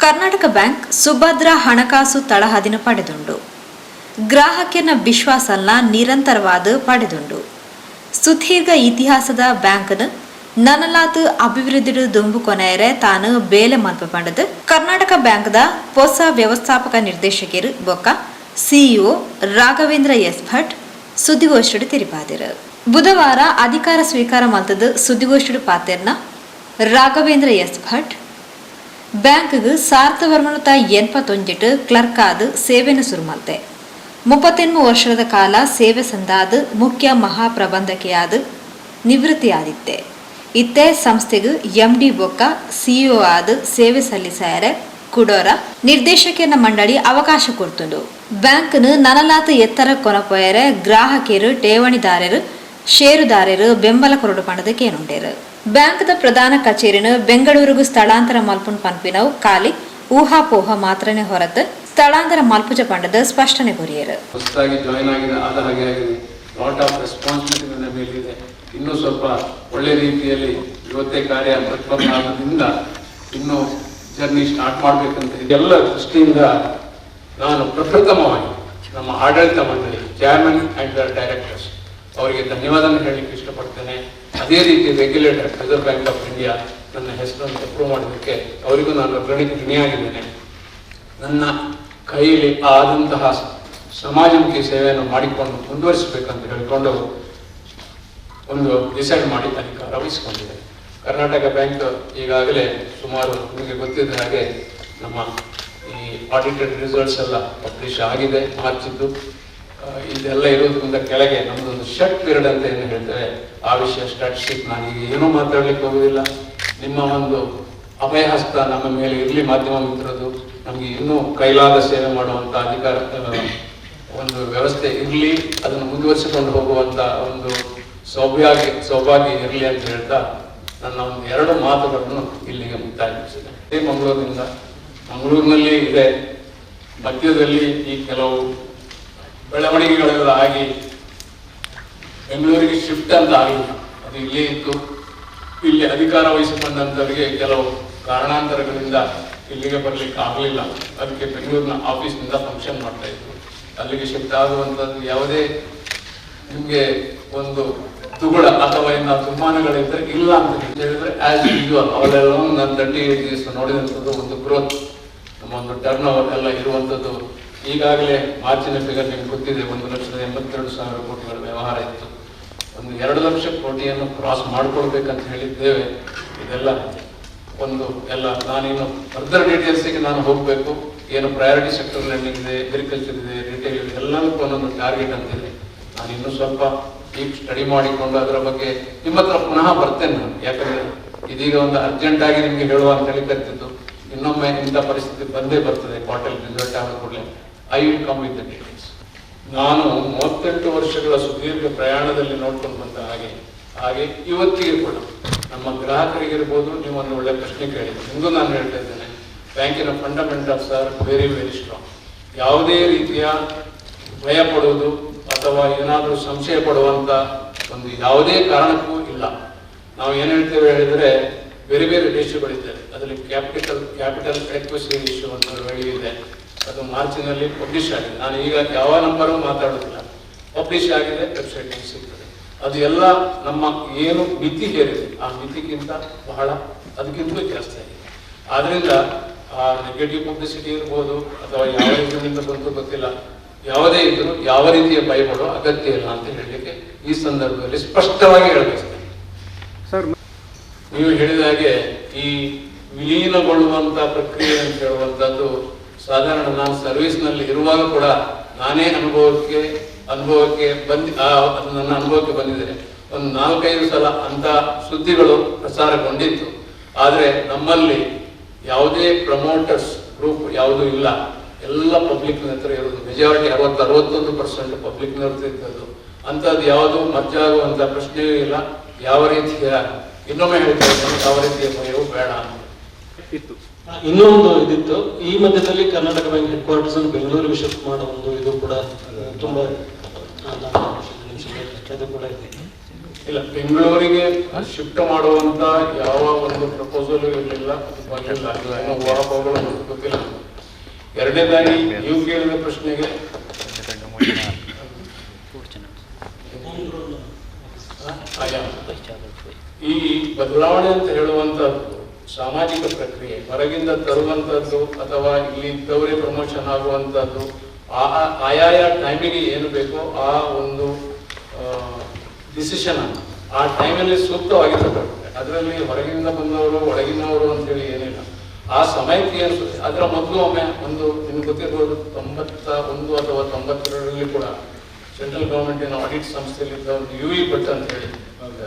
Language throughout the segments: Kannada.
ಕರ್ನಾಟಕ ಬ್ಯಾಂಕ್ ಸುಭದ್ರ ಹಣಕಾಸು ತಳಹದಿನ ಪಡೆದುಂಡು ಗ್ರಾಹಕನ ವಿಶ್ವಾಸನ ನಿರಂತರವಾದ ಪಡೆದುಂಡು ಸುದೀರ್ಘ ಇತಿಹಾಸದ ಬ್ಯಾಂಕ್ನ ನನಲಾತ್ ಅಭಿವೃದ್ಧಿ ದುಂಬು ಕೊನೆಯರೆ ತಾನು ಬೇಲೆ ಮಲ್ಪ ಪಡೆದು ಕರ್ನಾಟಕ ಬ್ಯಾಂಕ್ದ ಹೊಸ ವ್ಯವಸ್ಥಾಪಕ ನಿರ್ದೇಶಕರು ಬೊಕ್ಕ ಸಿಇಒ ರಾಘವೇಂದ್ರ ಎಸ್ ಭಟ್ ಸುದ್ದಿಗೋಷ್ಠಿ ತಿರುಪಾದಿರು. ಬುಧವಾರ ಅಧಿಕಾರ ಸ್ವೀಕಾರ ಮಲ್ತದ ಸುದ್ದಿಗೋಷ್ಠಿ ಪಾತೆರ್ನ ರಾಘವೇಂದ್ರ ಎಸ್ ಭಟ್ ಬ್ಯಾಂಕ್ಗೆ ಸಾರ್ಥ ಎನ್ಪ ಎನ್ಪತ್ತೊಂಜಿಟ್ಟು ಕ್ಲರ್ಕ್ ಆದ ಸೇವೆನ ಸುರುಮಲ್ತೆ. ಮುಪ್ಪತ್ತೆಂಟು ವರ್ಷದ ಕಾಲ ಸೇವೆ ಸಂದಾದ ಮುಖ್ಯ ಮಹಾಪ್ರಬಂಧಕಿಯಾದ ನಿವೃತ್ತಿಯಾದಿತ್ತೆ. ಇತ್ತೆ ಸಂಸ್ಥೆಗೆ ಎಂ ಡಿ ಬೊಕ್ಕ ಸಿಇಒ ಆದ ಸೇವೆ ಸಲ್ಲಿಸಾರೆ ಕುಡೋರ ನಿರ್ದೇಶಕನ ಮಂಡಳಿ ಅವಕಾಶ ಕೊಡ್ತುಂಡು. ಬ್ಯಾಂಕ್ನ ನನಲಾತ ಎತ್ತರ ಕೊನಪೊಯರೆ ಗ್ರಾಹಕರು ಠೇವಣಿದಾರರು ಷೇರುದಾರರು ಬೆಂಬಲ ಕೊರಡು ಪಣದಕ್ಕೆ ಏನುಂಡೇರು ಬ್ಯಾಂಕ್ದ ಪ್ರಧಾನ ಕಚೇರಿನ ಬೆಂಗಳೂರಿಗೂ ಸ್ಥಳಾಂತರ ಮಲ್ಪುನ್ ಪನ್ಪಿನವು ಖಾಲಿ ಊಹಾಪೋಹ ಮಾತ್ರನೇ ಹೊರತು ಸ್ಥಳಾಂತರ ಮಲ್ಪುಜ ಪಂಡದ ಸ್ಪಷ್ಟನೆ ಗುರಿಯರು. ಹೊಸದಾಗಿ ಜಾಯಿನ್ ಆಗಿದೆ ಆದ ಹಾಗೆ ಆಗಿದೆ. ಲಾಟ್ ಆಫ್ ರೆಸ್ಪಾನ್ಸಿಬಿಲಿಟಿ ನನ್ನ ಮೇಲಿದೆ. ಇನ್ನೂ ಸ್ವಲ್ಪ ಒಳ್ಳೆ ರೀತಿಯಲ್ಲಿ ಇವತ್ತೇ ಕಾರ್ಯ ಪ್ರತಿಫಲದಿಂದ ಇನ್ನೂ ಜರ್ನಿ ಸ್ಟಾರ್ಟ್ ಮಾಡಬೇಕಂತ ಎಲ್ಲ ದೃಷ್ಟಿಯಿಂದ ನಾನು ಪ್ರಪ್ರಥಮವಾಗಿ ನಮ್ಮ ಆಡಳಿತ ಮಂಡಳಿ ಚೇರ್ಮನ್ ಅಂಡ್ ಡೈರೆಕ್ಟರ್ಸ್ ಅವರಿಗೆ ಧನ್ಯವಾದ ಹೇಳಲಿಕ್ಕೆ ಇಷ್ಟಪಡ್ತೇನೆ. ಅದೇ ರೀತಿ regulator Reserve Bank of India ನನ್ನ ಹೆಸರನ್ನು ಅಪ್ರೂವ್ ಮಾಡೋದಕ್ಕೆ ಅವರಿಗೂ ನಾನು ಋಣಿ ಋಣಿಯಾಗಿದ್ದೇನೆ. ನನ್ನ ಕೈಯಲ್ಲಿ ಆದಂತಹ ಸಮಾಜಮುಖಿ ಸೇವೆಯನ್ನು ಮಾಡಿಕೊಂಡು ಮುಂದುವರಿಸಬೇಕಂತ ಹೇಳಿಕೊಂಡು ಒಂದು ಡಿಸೈಡ್ ಮಾಡಿ ಅಧಿಕಾರ ವಹಿಸಿಕೊಂಡಿದೆ ಕರ್ನಾಟಕ ಬ್ಯಾಂಕ್ ಈಗಾಗಲೇ ಸುಮಾರು ನಿಮಗೆ ಗೊತ್ತಿದ್ದ ಹಾಗೆ ನಮ್ಮ ಈ ಆಡಿಟೆಡ್ ರಿಸಲ್ಟ್ಸ್ ಎಲ್ಲ ಪಬ್ಲಿಷ್ ಆಗಿದೆ, ಮಾರ್ಚಿದ್ದು. ಇದೆಲ್ಲ ಇರೋದ್ರಿಂದ ಕೆಳಗೆ, ನಮ್ದೊಂದು ಶಟ್ ಪೀರಿಯಡ್ ಅಂತ ಏನು ಹೇಳ್ತೇವೆ ಆ ವಿಷಯ ಸ್ಟಾಟಿಸ್ಟಿಕ್ ನಾನು ಈಗ ಏನೂ ಮಾತಾಡ್ಲಿಕ್ಕೆ ಹೋಗುದಿಲ್ಲ. ನಿಮ್ಮ ಒಂದು ಅಭಯಹಸ್ತ ನಮ್ಮ ಮೇಲೆ ಇರಲಿ ಮಾಧ್ಯಮ ಮಿತ್ರರು ನಮಗೆ ಇನ್ನೂ ಕೈಲಾದ ಸೇವೆ ಮಾಡುವಂತ ಅಧಿಕಾರ ಒಂದು ವ್ಯವಸ್ಥೆ ಇರಲಿ, ಅದನ್ನು ಮುಂದುವರಿಸಿಕೊಂಡು ಹೋಗುವಂತ ಒಂದು ಸೌಭಾಗ್ಯ ಸೌಭಾಗ್ಯ ಇರಲಿ ಅಂತ ಹೇಳ್ತಾ ನನ್ನ ಒಂದು ಎರಡು ಮಾತುಗಳನ್ನು ಇಲ್ಲಿಗೆ ಮುಕ್ತಾಯಿಸಿದೆ ಮಂಗಳೂರಿನಿಂದ. ಮಂಗಳೂರಿನಲ್ಲಿ ಇದೆ. ಮಧ್ಯದಲ್ಲಿ ಈ ಕೆಲವು ಬೆಳವಣಿಗೆಗಳೆಲ್ಲ ಆಗಿ ಬೆಂಗಳೂರಿಗೆ ಶಿಫ್ಟ್ ಅಂತ ಆಗಿಲ್ಲ ಅದು ಇಲ್ಲೇ ಇತ್ತು. ಇಲ್ಲಿ ಅಧಿಕಾರ ವಹಿಸಿಕೊಂಡಂತವರಿಗೆ ಕೆಲವು ಕಾರಣಾಂತರಗಳಿಂದ ಇಲ್ಲಿಗೆ ಬರಲಿಕ್ಕೆ ಆಗಲಿಲ್ಲ ಅದಕ್ಕೆ ಬೆಂಗಳೂರಿನ ಆಫೀಸ್ನಿಂದ ಫಂಕ್ಷನ್ ಮಾಡ್ತಾ ಇದ್ರು. ಅಲ್ಲಿಗೆ ಶಿಫ್ಟ್ ಆಗುವಂಥದ್ದು ಯಾವುದೇ ನಿಮಗೆ ಒಂದು ತುಗುಳ ಅಥವಾ ಇನ್ನ ತುಮಾನಗಳಿದ್ರೆ ಇಲ್ಲ ಅಂತ ಹೇಳಿದ್ರೆ ಆಸ್ ಯೂಶುವಲ್ ಅವೆಲ್ಲ ನನ್ನ ತರ್ಟಿ ಏಟ್ ದಿವಸ ನೋಡಿದಂಥದ್ದು ಒಂದು ಗ್ರೋತ್ ನಮ್ಮ ಒಂದು ಟರ್ನ್ ಓವರ್ ಎಲ್ಲ ಇರುವಂಥದ್ದು ಈಗಾಗಲೇ ಮಾರ್ಚಿನ ಫಿಗರ್ ನಿಮ್ಗೆ ಗೊತ್ತಿದೆ, ಒಂದು ಲಕ್ಷದ ಎಂಬತ್ತೆರಡು ಸಾವಿರ ಕೋಟಿಗಳ ವ್ಯವಹಾರ ಇತ್ತು. ಒಂದು ಎರಡು ಲಕ್ಷ ಕೋಟಿಯನ್ನು ಕ್ರಾಸ್ ಮಾಡ್ಕೊಳ್ಬೇಕಂತ ಹೇಳಿದ್ದೇವೆ. ಇದೆಲ್ಲ ಒಂದು ಎಲ್ಲ ನಾನಿನ್ನು ಫರ್ದರ್ ಡೀಟೇಲ್ಸಿಗೆ ನಾನು ಹೋಗಬೇಕು. ಏನು ಪ್ರಯಾರಿಟಿ ಸೆಕ್ಟರ್ ಲೆಂಡಿಂಗ್ ಇದೆ ಅಗ್ರಿಕಲ್ಚರ್ ಇದೆ ರಿಟೇಲ್ ಇದೆ, ಎಲ್ಲದಕ್ಕೂ ಒಂದೊಂದು ಟಾರ್ಗೆಟ್ ಅಂತಿದೆ ನಾನು ಇನ್ನೂ ಸ್ವಲ್ಪ ಡೀಪ್ ಸ್ಟಡಿ ಮಾಡಿಕೊಂಡು ಅದರ ಬಗ್ಗೆ ನಿಮ್ಮ ಹತ್ರ ಪುನಃ ಬರ್ತೇನೆ ನಾನು. ಯಾಕಂದರೆ ಇದೀಗ ಒಂದು ಅರ್ಜೆಂಟ್ ಆಗಿ ನಿಮಗೆ ಹೇಳುವ ಅಂತ ಹೇಳಿ ಕರ್ತಿದ್ದು ಇನ್ನೊಮ್ಮೆ ಇಂಥ ಪರಿಸ್ಥಿತಿ ಬಂದೇ ಬರ್ತದೆ ಕ್ವಾರ್ಟರ್ ರಿಸಲ್ಟ್ ಆದ ಕೂಡಲೇ. I will come with the details ನಾನು ಮೂವತ್ತೆಂಟು ವರ್ಷಗಳ ಸುದೀರ್ಘ ಪ್ರಯಾಣದಲ್ಲಿ ನೋಡ್ಕೊಂಡು ಬಂದ ಹಾಗೆ ಹಾಗೆ ಇವತ್ತಿಗೆ ಕೂಡ ನಮ್ಮ ಗ್ರಾಹಕರಿಗಿರ್ಬೋದು ನೀವು ಒಂದು ಒಳ್ಳೆ ಪ್ರಶ್ನೆ ಕೇಳಿದ್ರೆ ನಿಮಗೂ ನಾನು ಹೇಳ್ತಾ ಇದ್ದೇನೆ, ಬ್ಯಾಂಕಿನ fundamentals are very very strong ಯಾವುದೇ ರೀತಿಯ ಭಯ ಪಡುವುದು ಅಥವಾ ಏನಾದರೂ ಸಂಶಯ ಪಡುವಂಥ ಒಂದು ಯಾವುದೇ ಕಾರಣಕ್ಕೂ ಇಲ್ಲ. ನಾವು ಏನು ಹೇಳ್ತೇವೆ ಹೇಳಿದರೆ ಬೇರೆ ಬೇರೆ ರೇಷಿಯೋಗಳಿದ್ದಾವೆ ಅದರಲ್ಲಿ ಕ್ಯಾಪಿಟಲ್ ಕ್ಯಾಪಿಟಲ್ ಎಕ್ವಸಿ ಇಶ್ಯೂ ಅಂತ ಹೇಳಿ ಇದೆ ಅದು ಮಾರ್ಚಿನಲ್ಲಿ ಪಬ್ಲಿಷ್ ಆಗಿದೆ. ನಾನು ಈಗ ಯಾವ ನಂಬರು ಮಾತಾಡೋದಿಲ್ಲ. ಪಬ್ಲಿಷ್ ಆಗಿದೆ ವೆಬ್ಸೈಟ್ ಸಿಗ್ತದೆ. ಅದು ಎಲ್ಲ ನಮ್ಮ ಏನು ಮಿತಿ ಹೇರಿದೆ ಆ ಮಿತಿಗಿಂತ ಬಹಳ ಅದಕ್ಕಿಂತ ಜಾಸ್ತಿ ಆಗಿದೆ. ಆದ್ರಿಂದ ಆ ನೆಗೆಟಿವ್ ಪಬ್ಲಿಸಿಟಿ ಇರ್ಬೋದು ಅಥವಾ ಯಾವ ಇದರಿಂದ ಬಂತು ಗೊತ್ತಿಲ್ಲ. ಯಾವುದೇ ಇದ್ರೂ ಯಾವ ರೀತಿಯ ಭಯಪಡೋ ಅಗತ್ಯ ಇಲ್ಲ ಅಂತ ಹೇಳಲಿಕ್ಕೆ ಈ ಸಂದರ್ಭದಲ್ಲಿ ಸ್ಪಷ್ಟವಾಗಿ ಹೇಳಬೇಕು. ಸರ್ ನೀವು ಹೇಳಿದ ಹಾಗೆ ಈ ವಿಲೀನಗೊಳ್ಳುವಂತ ಪ್ರಕ್ರಿಯೆ ಅಂತ ಹೇಳುವಂತದ್ದು ಸಾಧಾರಣ ನಾನು ಸರ್ವಿಸ್ನಲ್ಲಿ ಇರುವಾಗ ಕೂಡ ನಾನೇ ಅನುಭವಕ್ಕೆ ಅನುಭವಕ್ಕೆ ಬಂದು ನನ್ನ ಅನುಭವಕ್ಕೆ ಬಂದಿದೆ ಒಂದು ನಾಲ್ಕೈದು ಸಲ ಅಂತ ಸುದ್ದಿಗಳು ಪ್ರಸಾರಗೊಂಡಿತ್ತು. ಆದರೆ ನಮ್ಮಲ್ಲಿ ಯಾವುದೇ ಪ್ರಮೋಟರ್ಸ್ ಗ್ರೂಪ್ ಯಾವುದೂ ಇಲ್ಲ. ಎಲ್ಲ ಪಬ್ಲಿಕ್ ಹತ್ರ ಇರೋದು ಮೆಜಾರಿಟಿ ಅರವತ್ತು ಅರವತ್ತೊಂದು ಪರ್ಸೆಂಟ್ ಪಬ್ಲಿಕ್ ಇದ್ದದ್ದು. ಅಂಥದ್ದು ಯಾವುದು ಮಜ್ಜಾಗುವಂತ ಪ್ರಶ್ನೆಯೂ ಇಲ್ಲ. ಯಾವ ರೀತಿಯ ಇನ್ನೊಮ್ಮೆ ಹೇಳ್ತಾ ಯಾವ ರೀತಿಯ ಭಯವೂ ಬೇಡ ಅಂತ. ಇತ್ತು. ಇನ್ನೊಂದು ಇದಿತ್ತು. ಈ ಮಧ್ಯದಲ್ಲಿ ಕರ್ನಾಟಕ ಬ್ಯಾಂಕ್ ಹೆಡ್ ಕ್ವಾರ್ಟರ್ಸ್ ಅನ್ನು ಬೆಂಗಳೂರಿಗೆ ಶಿಫ್ಟ್ ಮಾಡೋ ಒಂದು ಇದು ಕೂಡ ತುಂಬಾ ಕೂಡ ಇದೆ. ಇಲ್ಲ ಬೆಂಗಳೂರಿಗೆ ಶಿಫ್ಟ್ ಮಾಡುವಂತ ಯಾವ ಒಂದು ಪ್ರಪೋಸಲ್ ಇರಲಿಲ್ಲ. ಗೊತ್ತಿಲ್ಲ. ಎರಡನೇದಾಗಿ ನೀವು ಕೇಳಿದ ಪ್ರಶ್ನೆಗೆ. ಈ ಬದಲಾವಣೆ ಅಂತ ಹೇಳುವಂತದ್ದು ಸಾಮಾಜಿಕ ಪ್ರಕ್ರಿಯೆ, ಹೊರಗಿಂದ ತರುವಂತದ್ದು ಅಥವಾ ಇಲ್ಲಿ ಇದ್ದವರೇ ಪ್ರಮೋಷನ್ ಆಗುವಂತದ್ದು ಆ, ಆಯಾಯ ಟೈಮಿಗೆ ಏನು ಬೇಕೋ ಆ ಒಂದು ಡಿಸಿಷನ್ ಆ ಟೈಮಲ್ಲಿ ಸೂಕ್ತವಾಗಿರಬೇಕು ಅದರಲ್ಲಿ ಹೊರಗಿಂದ ಬಂದವರು, ಒಳಗಿನವರು ಅಂತೇಳಿ ಏನಿಲ್ಲ. ಆ ಸಮಯಕ್ಕೆ ಏನು ಅದರ ಮೊದಲು ಒಮ್ಮೆ ಒಂದು, ನಿಮ್ಗೆ ಗೊತ್ತಿರ್ಬೋದು, ತೊಂಬತ್ತ ಒಂದು ಅಥವಾ ತೊಂಬತ್ತೆರಡರಲ್ಲಿ ಕೂಡ ಸೆಂಟ್ರಲ್ ಗೌರ್ಮೆಂಟಿನ ಆಡಿಟ್ ಸಂಸ್ಥೆಯಲ್ಲಿ ಒಂದು ಯು ಇ ಭಟ್ ಅಂತ ಹೇಳಿ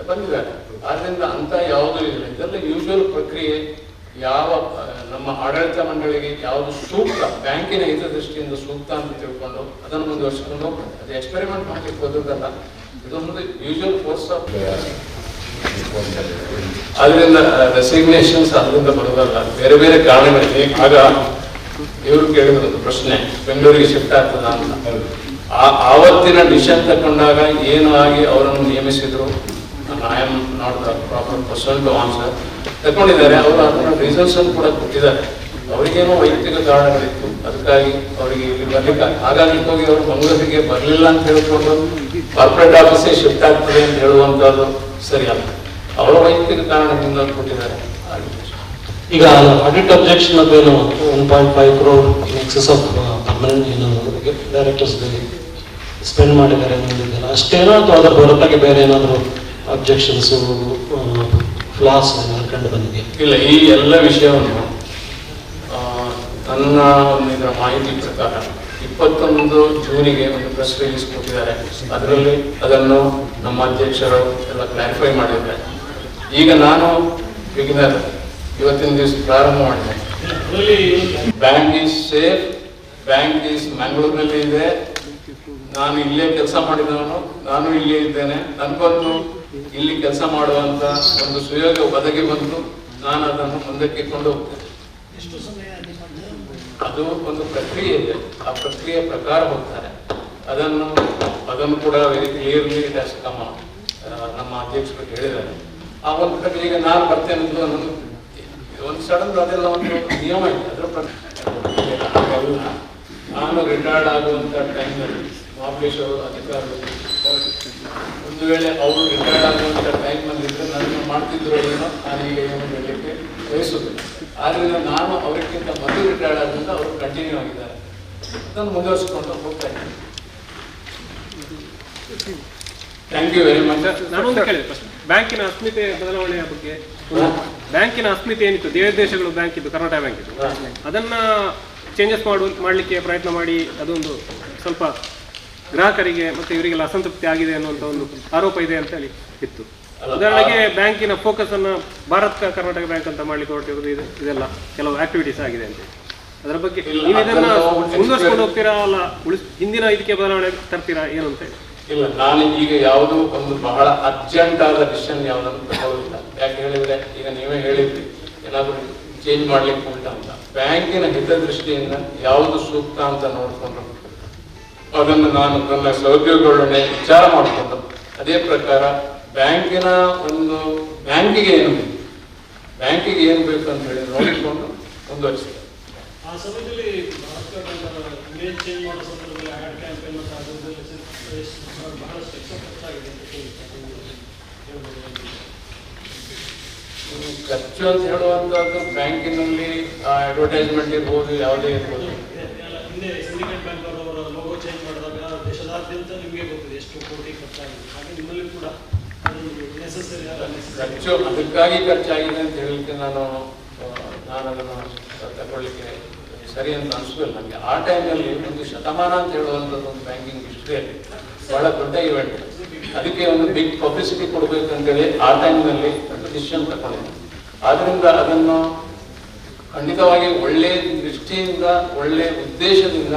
ಬಂದಿದ್ದಾರೆ. ಆದ್ರಿಂದ ಅಂತ ಯಾವುದೂ ಇಲ್ಲ. ಇದೆಲ್ಲ ಯೂಶುವಲ್ ಪ್ರಕ್ರಿಯೆ. ಯಾವ ನಮ್ಮ ಆಡಳಿತ ಮಂಡಳಿಗೆ ಯಾವುದು ಸೂಕ್ತ ಬ್ಯಾಂಕಿನ ಹಿತದೃಷ್ಟಿಯಿಂದ ಸೂಕ್ತ ಅಂತ ತಿಳ್ಕೊಂಡು ಅದನ್ನು ಮುಂದುವರಿಸಿಕೊಂಡು ಅದು ಎಕ್ಸ್ಪೆರಿಮೆಂಟ್ ಮಾಡ್ಲಿಕ್ಕೆ ಹೋದ್ರದಲ್ಲ ಇದೊಂದು ಯೂಶುವಲ್ ಫೋರ್ಸ್ ಆಫ್ ಅದರಿಂದ ರೆಸಿಗ್ನೇಷನ್ಸ್ ಅದರಿಂದ ಬರೋದಲ್ಲ ಬೇರೆ ಬೇರೆ ಕಾರಣಗಳಿವೆ. ಆಗ ಇವರು ಕೇಳಿದ ಒಂದು ಪ್ರಶ್ನೆ ಬೆಂಗಳೂರಿಗೆ ಶಿಫ್ಟ್ ಆಗ್ತದ ಅಂತ. ಆ ಆವತ್ತಿನ ಡಿಸಿಷನ್ ತಗೊಂಡಾಗ ಏನು ಆಗಿ ಅವರನ್ನು ನೇಮಿಸಿದ್ರು. I am not the proper person answer ತಗೊಂಡಿದ್ದಾರೆ ಅವರು ಅದನ್ನ ರೀಸನ್ಸ್ ಅನ್ನು ಕೂಡ ಕೊಟ್ಟಿದ್ದಾರೆ. ಅವರಿಗೇನೋ ವೈಯಕ್ತಿಕ ಕಾರಣಗಳಿತ್ತು. ಅದಕ್ಕಾಗಿ ಅವರಿಗೆ ಇಲ್ಲಿ ಬರ್ಲಿಕ್ಕೆ ಹಾಗಾಗಿ ಹೋಗಿ ಅವರು ಮಂಗಳೂರಿಗೆ ಬರಲಿಲ್ಲ ಅಂತ ಹೇಳ್ಕೊಂಡು ಕಾರ್ಪೊರೇಟ್ ಆಫೀಸೇ ಶಿಫ್ಟ್ ಆಗ್ತದೆ ಅಂತ ಹೇಳುವಂತದ್ದು ಸರಿಯಲ್ಲ ಅವರ ವೈಯಕ್ತಿಕ ಕಾರಣದಿಂದ ಕೊಟ್ಟಿದ್ದಾರೆ. ಈಗ ಆಡಿಟ್ ಅಬ್ಜೆಕ್ಷನ್ ಅದೇನು one point five crore in excess of permanent directors spend ಮಾಡಿದ್ದಾರೆ ಅನ್ನೋದಿದೆಯಲ್ಲ ಅಷ್ಟೇನೋ ಅಥವಾ ಅದರ ಹೊರತಾಗಿ ಬೇರೆ ಏನಾದರೂ ಅಬ್ಜೆಕ್ಷನ್ಸು ಫ್ಲಾಸ್ ಕಂಡು ಬಂದಿದೆಯಾ? ಇಲ್ಲ ಈ ಎಲ್ಲ ವಿಷಯವನ್ನು ನನ್ನ ಒಂದು ಇದರ ಮಾಹಿತಿ ಪ್ರಕಾರ ಇಪ್ಪತ್ತೊಂದು ಜೂನಿಗೆ ಒಂದು ಪ್ರೆಸ್ ರಿಲೀಸ್ ಕೊಟ್ಟಿದ್ದಾರೆ. ಅದರಲ್ಲಿ ಅದನ್ನು ನಮ್ಮ ಅಧ್ಯಕ್ಷರು ಎಲ್ಲ ಕ್ಲಾರಿಫೈ ಮಾಡಿದ್ದಾರೆ. ಈಗ ನಾನು ಬಿಗಿನರ್ ಇವತ್ತಿನ ದಿವಸ ಪ್ರಾರಂಭ ಮಾಡಿದೆ. Bank is safe bank is ಮ್ಯಾಂಗ್ಳೂರಿನಲ್ಲಿ ಇದೆ ನಾನು ಇಲ್ಲೇ ಕೆಲಸ ಮಾಡಿದವನು ನಾನು ಇಲ್ಲೇ ಇದ್ದೇನೆ. ನನಗೊಂದು ಇಲ್ಲಿ ಕೆಲಸ ಮಾಡುವಂತ ಒಂದು ಸುಯೋಗ ಒದಗಿ ಬಂತು ನಾನು ಅದನ್ನು ಮುಂದಕ್ಕೆ ಕೊಂಡು ಹೋಗ್ತೇನೆ. ಅದು ಒಂದು ಪ್ರಕ್ರಿಯೆ ಇದೆ. ಆ ಪ್ರಕ್ರಿಯೆ ಪ್ರಕಾರ ಹೋಗ್ತಾರೆ. ಅದನ್ನು ಅದನ್ನು ಕೂಡ ವೆರಿ ಕ್ಲಿಯರ್ಲಿ ಕಮ ನಮ್ಮ ಅಧ್ಯಕ್ಷರು ಹೇಳಿದ್ದಾರೆ. ಆ ಒಂದು ಪ್ರಕ್ರಿಯೆಗೆ ಈಗ ನಾನು ಬರ್ತೇನೆ ಅಂತ ಒಂದು ಸಡನ್ ಅದೆಲ್ಲ ಒಂದು ನಿಯಮ ಇದೆ. ಅದರ ಪ್ರಕಾರ. ನಾನು ರಿಟೈರ್ಡ್ ಆಗುವಂತ ಟೈಮ್ನಲ್ಲಿ ಮಹಾಬಲೇಶ್ ಅವರು ಅಧಿಕಾರಿಗಳು ಒಂದು ವೇಳೆ ಅವರು ರಿಟೈರ್ಡ್ ಆಗುವಂತ ಟೈಮ್ನಲ್ಲಿ ಇದ್ರೆ ನಾನು ಮಾಡ್ತಿದ್ರು ಏನೋ ನಾನು ಈಗ ಏನು ಹೇಳಲಿಕ್ಕೆ ಬಯಸುತ್ತಿಲ್ಲ ಆದ್ರಿಂದ ನಾನು ಅವರಿಗಿಂತ ಮೊದಲು ರಿಟೈರ್ಡ್ ಆದ್ರಿಂದ ಅವರು ಕಂಟಿನ್ಯೂ ಆಗಿದ್ದಾರೆ. ಅದನ್ನು ಮುಂದುವರಿಸಿಕೊಂಡು ಹೋಗ್ತಾ ಇದ್ದೀನಿ. ಥ್ಯಾಂಕ್ ಯು ವೆರಿ ಮಚ್ ನಾನೊಂದು ಕೇಳಿದೆ first. ಬ್ಯಾಂಕಿನ ಅಸ್ಮಿತೆ ಬದಲಾವಣೆಯ ಬಗ್ಗೆ ಬ್ಯಾಂಕಿನ ಅಸ್ಮಿತೆ ಏನಿತ್ತು? ದೇಶಗಳು ಬ್ಯಾಂಕ್ ಇದ್ದು ಕರ್ನಾಟಕ ಬ್ಯಾಂಕ್ ಇದ್ದು. ಅದನ್ನ ಚೇಂಜಸ್ ಮಾಡು ಮಾಡಲಿಕ್ಕೆ ಪ್ರಯತ್ನ ಮಾಡಿ ಅದೊಂದು ಸ್ವಲ್ಪ ಗ್ರಾಹಕರಿಗೆ ಮತ್ತೆ ಇವರಿಗೆಲ್ಲ ಅಸಂತೃಪ್ತಿ ಆಗಿದೆ ಅನ್ನುವಂಥ ಒಂದು ಆರೋಪ ಇದೆ ಅಂತ ಹೇಳಿ ಇತ್ತು. ಉದಾಹರಣೆಗೆ ಬ್ಯಾಂಕಿನ ಫೋಕಸ್ ಅನ್ನ ಭಾರತ ಕರ್ನಾಟಕ ಬ್ಯಾಂಕ್ ಅಂತ ಮಾಡ್ಲಿಕ್ಕೆ ಹೊರಟಿರೋದು ಇದು ಇದೆಲ್ಲ ಕೆಲವು ಆಕ್ಟಿವಿಟೀಸ್ ಆಗಿದೆ ಅಂತ. ಅದರ ಬಗ್ಗೆ ನೀವು ಇದನ್ನ ಮುಂದುವರಿಸ್ಕೊಂಡು ಮುಂದುವರ್ಸ್ಕೊಂಡು ಹೋಗ್ತೀರಾ ಅಲ್ಲ ಉಳಿಸ್ ಹಿಂದಿನ ಇದಕ್ಕೆ ಬದಲಾವಣೆ ತರ್ತೀರಾ ಏನು ಅಂತ ಹೇಳಿ. ಇಲ್ಲ ನಾನು ಈಗ ಯಾವುದು ಒಂದು ಬಹಳ ಅರ್ಜೆಂಟ್ ಆದ ಡಿಸಿಷನ್ ಯಾವುದನ್ನು ತಗೊಳ್ಳಿಲ್ಲ ಯಾಕೆ ಹೇಳಿದ್ರೆ ಈಗ ನೀವೇ ಹೇಳಿದ್ರಿ ಏನಾದರೂ ಚೇಂಜ್ ಮಾಡ್ಲಿಕ್ಕೆ ಉಂಟ ಅಂತ ಬ್ಯಾಂಕಿನ ಹಿತದೃಷ್ಟಿಯಿಂದ ಯಾವುದು ಸೂಕ್ತ ಅಂತ ನೋಡಿಕೊಂಡು ಅದನ್ನು ನಾನು ನನ್ನ ಸಹೋದ್ಯೋಗಿಗಳೊಡನೆ ವಿಚಾರ ಮಾಡಿಕೊಂಡು ಅದೇ ಪ್ರಕಾರ ಬ್ಯಾಂಕಿನ ಒಂದು ಬ್ಯಾಂಕಿಗೆ ಏನು ಬೇಕು? ಬ್ಯಾಂಕಿಗೆ ಏನು ಬೇಕು ಅಂತ ಹೇಳಿ ನೋಡಿಕೊಂಡು ಮುಂದುವರಿಸಿದೆ ಖರ್ಚು ಅಂತ ಹೇಳುವಂತದ್ದು ಬ್ಯಾಂಕಿನಲ್ಲಿ ಅಡ್ವರ್ಟೈಸ್ಮೆಂಟ್ ಇರ್ಬೋದು ಯಾವುದೇ ಇರ್ಬೋದು ಎಲ್ಲ ಹಿಂದೆ ಸಿಂಡಿಕೇಟ್ ಬ್ಯಾಂಕ್ ಅವರ ಲೋಗೋ ಚೇಂಜ್ ಮಾಡಿದಾಗ ನಿಮಗೆ ಗೊತ್ತಿದೆ ಎಷ್ಟು ಕೋಟಿ ಖರ್ಚಾಗಿದೆ. ಹಾಗೆ ನಿಮ್ಮಲ್ಲಿ ಕೂಡ ನೆಸೆಸರಿ ಖರ್ಚು ಅದಕ್ಕಾಗಿ ಖರ್ಚಾಗಿದೆ ಅಂತ ಹೇಳಲಿಕ್ಕೆ ನಾನು ನಾನು ಅದನ್ನು ತಗೊಳ್ಳಿಕ್ಕೆ ಸರಿ ಅಂತ ಅನಿಸೋದಿಲ್ಲ ನನಗೆ ಆ ಟೈಮಲ್ಲಿ ಒಂದು ಶತಮಾನ ಅಂತ ಹೇಳುವಂಥದ್ದು ಒಂದು ಬ್ಯಾಂಕಿಂಗ್ ಹಿಸ್ಟ್ರಿಯಲ್ಲಿ ಬಹಳ ದೊಡ್ಡ ಇವೆಂಟ್ ಅದಕ್ಕೆ ಒಂದು ಬಿಗ್ ಪಬ್ಲಿಸಿಟಿ ಕೊಡಬೇಕಂತೇಳಿ ಆ ಟೈಮ್ನಲ್ಲಿ ಡಿಸಿಷನ್ ತಗೊಂಡಿದ್ದೆ. ಆದ್ದರಿಂದ ಅದನ್ನು ಖಂಡಿತವಾಗಿ ಒಳ್ಳೆ ದೃಷ್ಟಿಯಿಂದ ಒಳ್ಳೆ ಉದ್ದೇಶದಿಂದ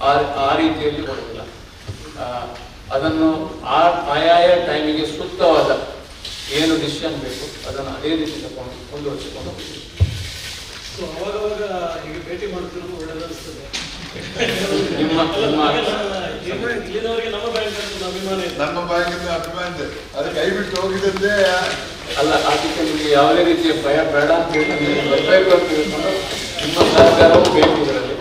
ಆ ಆ ರೀತಿಯಲ್ಲಿ ಆ, ಅದನ್ನು ಆ ಆಯಾಯ ಟೈಮಿಗೆ ಸೂಕ್ತವಾದ ಏನು ಡಿಸಿಷನ್ ಬೇಕು ಅದನ್ನು ಅದೇ ರೀತಿ ತಗೊಂಡು ಮುಂದುವರಿಸಿಕೊಂಡು. ಸೊ ಅವಾಗವಾಗ ಹೀಗೆ ಭೇಟಿ ಮಾಡ್ತಿರೋದು ನಿಮ್ಮ ನಿಮ್ಮ ಇಲ್ಲಿನವರೆಗೆ ನಮ್ಮ ಬ್ಯಾಂಕ್ ಅಂತ ಒಂದು ಅಭಿಮಾನ ಇದೆ. ನಮ್ಮ ಬ್ಯಾಂಕಿನ ಅಭಿಮಾನ ಇದೆ. ಅದು ಕೈ ಬಿಟ್ಟು ಹೋಗಿದ್ದಂತೆ ಅಲ್ಲ ಅದಕ್ಕೆ ನಿಮಗೆ ಯಾವುದೇ ರೀತಿಯ ಭಯ ಬೇಡ ಅಂತ ಹೇಳಿ ಅಂತ ನಿಮ್ಮ ಸಹಕಾರವೂ ಬೇಕು ಇದರಲ್ಲಿ.